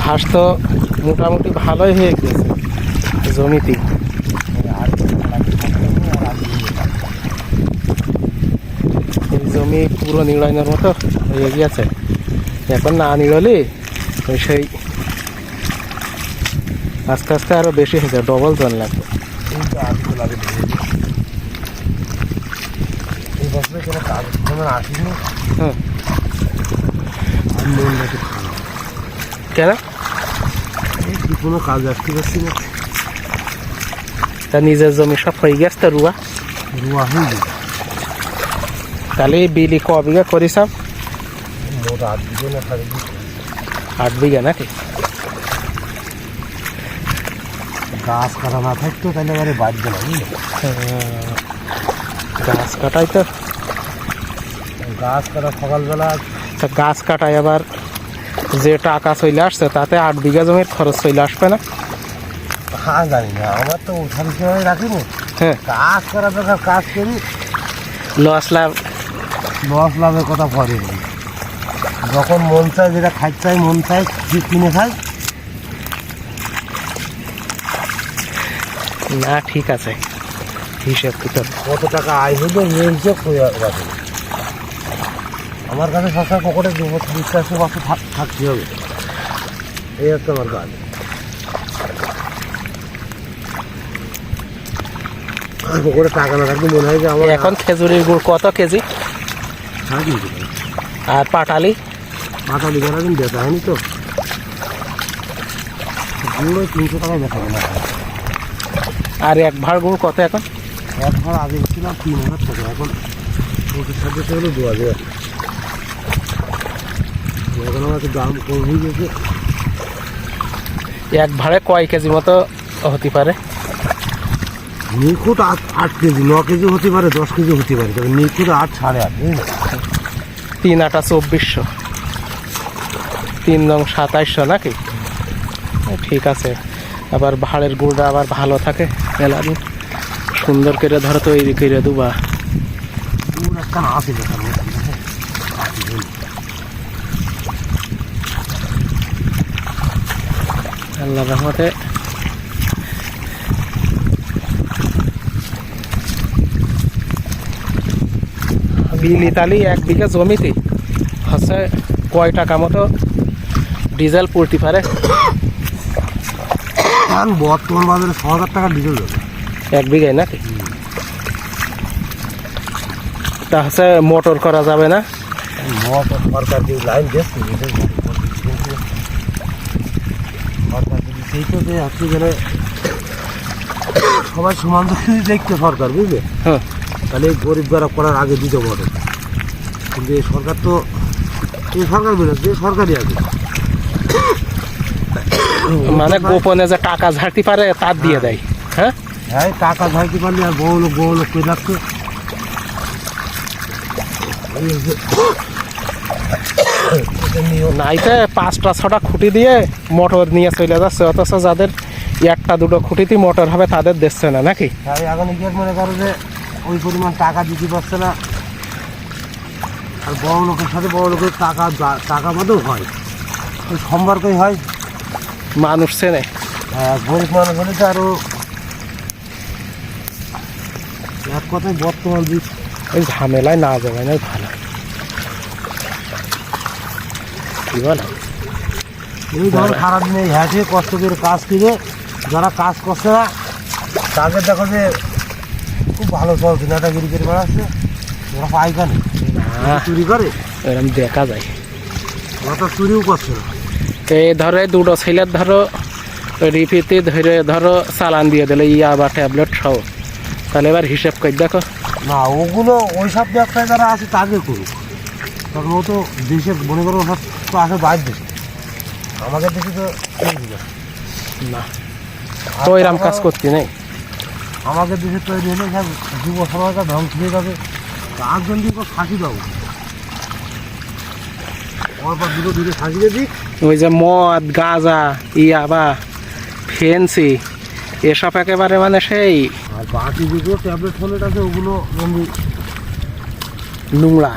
ঘাস তো মোটামুটি ভালোই হয়ে গেছে জমিতে। জমি পুরো নিড়ানোর মতো হয়ে গিয়েছে। এখন না নিড়লে সেই আস্তে আস্তে আরও বেশি হয়ে যায় ডবল জন লাগবে। কোনো কোনো? কাজ আসতে পারছি না? তা নিজের জমি সব হয়ে গেছে তো রুয়া? রুয়া হয়ে গেছে। তাহলে বিলি ক বিঘা করিসাম মোট আট দিকে না সাড়ে আট বিঘা নাকি? গাছ কাটা না থাকতো তাহলে এবারে বাড়বে না বুঝলে? গাছ কাটাই তো। গাছ কাটা সকালবেলা তা গাছ কাটায় আবার যে টাকা চলে আসছে তাতে আট বিঘা জমির খরচ চলে আসবে না? হ্যাঁ জানি না। আমার তো উঠান সময় রাখিনি। হ্যাঁ। কাজ করা দরকার কাজ করি। লস লাভ? লস লাভের কথা পরে। যখন মন চায় যেটা খাই চাই মন চাই কিনে খাই। না ঠিক আছে। হিসেব কিতাব। কত টাকা আয় হইলে এই হিসেব করে রাখে আমার কাছে সবসময় পকেটে দু বছর বিশ্বাস বছর থাকতে হবে। এই হচ্ছে আমার কাজ। আর পকেটে টাকা না থাকলে মনে হয় যে আমার এখন খেজুরির গুড় কত কেজি? আর পাটালি? মাথা লিখে রাখেন বেচা হয়নি তো। গুঁড়ো তিনশো টাকায় বেচা কেনা আর এক ভাড় গুড় কত এখন? একবার আগে ছিলাম তিন হাজার টাকা এখন ওটির সাথে হলো দু হাজার। এখন আমার দাম কম হয়ে গেছে। এক ভাড়ে কয় কেজি মতো হতে পারে? নিখুঁত আট আট কেজি ন কেজি হতে পারে দশ কেজি হতে পারে তবে নিখুঁত আট সাড়ে আট তিন আটা চব্বিশশো। তিন নং সাতাইশশো নাকি? ঠিক আছে। আবার ভাড়ের গুড়টা আবার ভালো থাকে মেলা সুন্দর করে ধরো তৈরি করে দুবা। আছে দেখার মতো আল্লাহ রহমতে। বিল ইতালি এক বিঘা জমিতে হচ্ছে কয় টাকা মতো ডিজেল পড়তে পারে? বর্তমান বাজারে ছ হাজার টাকা ডিজেল যাবে এক বিঘায় নাকি? তা হচ্ছে মোটর করা যাবে না? মত সরকার যে লাইন দিচ্ছে ডিজেল কিন্তু তো যে গেলে সবাই সমান দৃষ্টি দেখতে সরকার বুঝলে? হ্যাঁ। তাহলে গরিব যারা করার আগে দিতে বটে কিন্তু এই সরকার তো এই সরকার এই সরকারই আছে। মানে গোপনে যে টাকা ঝাড়তে পারে তার দিয়ে দেয়। হ্যাঁ? হ্যাঁ টাকা ঝাইতে পারলে আর বড় লোক বড় লোক করে রাখছে নাইতে পাঁচটা ছটা খুঁটি দিয়ে মোটর নিয়ে চলে যাচ্ছে। অথচ যাদের একটা দুটো খুঁটিতে মোটর হবে তাদের দিচ্ছে না নাকি? এখন গিয়ে মনে করো যে ওই পরিমাণ টাকা দিতে পারছে না। আর বড় লোকের সাথে বড় লোকের টাকা টাকা মতো হয়। ওই সম্পর্কই হয়। মানুষ চেনে। হ্যাঁ গরিব মানুষ হলে তো আরও এক কথায় বর্তমান এই ঝামেলায় না যাবে না ভালো। কি বলো? এই ধরো সারাদিনে হ্যাঁটে কষ্ট করে কাজ করে যারা কাজ করছে না তাদের দেখো যে খুব ভালো চলছে নেতাগিরি করে বেড়াচ্ছে। ওরা পাইকানি না চুরি করে? এরকম দেখা যায়। ওরা তো চুরিও করছে না। এই ধরে দুটো ছেলের ধরো রিপিতে ধরে ধরো চালান দিয়ে দিলে ইয়া বা ট্যাবলেট সহ তাহলে এবার হিসেব করে দেখো। না ওগুলো ওইসব ব্যবসায় যারা আছে তাকে করুক। কারণ ও তো দেশে মনে করো সব তো আসে বাইরের দেশে। আমাদের দেশে তো না। তো এরম কাজ করতে নেই? আমাদের দেশে তৈরি হলে সব যুব সমাজটা ধ্বংস হয়ে যাবে তার জন্য তো ফাঁকি দাও ওর পর দুটো দুটো দিয়ে দিক। ওই যে মদ গাঁজা ইয়া বা ফেন্সি এসব একেবারে মানে সেই আর বাকি যেগুলো ট্যাবলেট ফ্যাবলেট আছে ওগুলো নোংরা।